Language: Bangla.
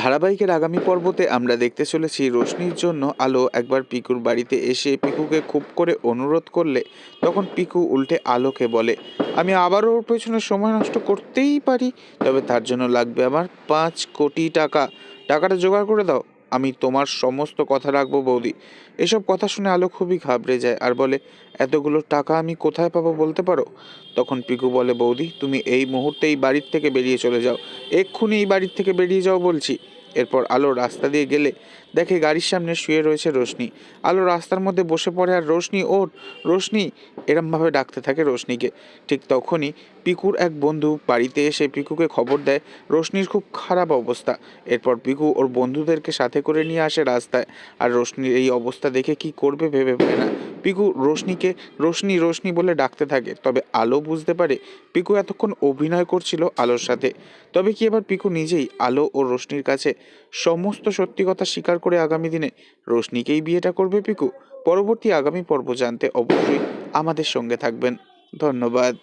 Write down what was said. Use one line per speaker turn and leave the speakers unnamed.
ধারাবাহিকের আগামী পর্বতে আমরা দেখতে চলেছি রোশনির জন্য আলো একবার পিকুর বাড়িতে এসে পিকুকে খুব করে অনুরোধ করলে তখন পিকু উল্টে আলোকে বলে, আমি আবারও ওর পেছনে সময় নষ্ট করতেই পারি, তবে তার জন্য লাগবে আমার পাঁচ কোটি টাকা। টাকাটা জোগাড় করে দাও। আমি তোমার সমস্ত কথা রাখব, বৌদি। এসব কথা শুনে আলো খুবই ঘাবড়ে যায় আর বলে, এতগুলো টাকা আমি কোথায় পাবো বলতে পারো? তখন পিকু বলে, বৌদি, তুমি এই মুহূর্তে এই বাড়ির থেকে বেরিয়ে চলে যাও। এক্ষুনি এই বাড়ির থেকে বেরিয়ে যাও বলছি। এরপর আলো রাস্তা দিয়ে গেলে দেখে গাড়ির সামনে শুয়ে রয়েছে রোশনি। আলো রাস্তার মধ্যে বসে পড়ে আর রোশনি, ওঠ, রোশনি! এরমভাবে ডাকতে থাকে রোশনিকে। ঠিক তখনই পিকুর এক বন্ধু বাড়িতে এসে পিকুকে খবর দেয় রোশনির খুব খারাপ অবস্থা। এরপর পিকু ওর বন্ধুদেরকে সাথে করে নিয়ে আসে রাস্তায়। আর রোশনির এই অবস্থা দেখে কি করবে ভেবে পায় না। পিকু রোশনিকে রোশনি রোশনি বলে ডাকতে থাকে। তবে আলো বুঝতে পারে পিকু এতক্ষণ অভিনয় করছিল আলোর সাথে। তবে কি এবার পিকু নিজেই আলো ও রোশনির কাছে সমস্ত সত্যি কথা স্বীকার করে আগামী দিনে রোশনিকেই বিয়েটা করবে পিকু। পরবর্তী আগামী পর্ব জানতে অবশ্যই আমাদের সঙ্গে থাকবেন। ধন্যবাদ।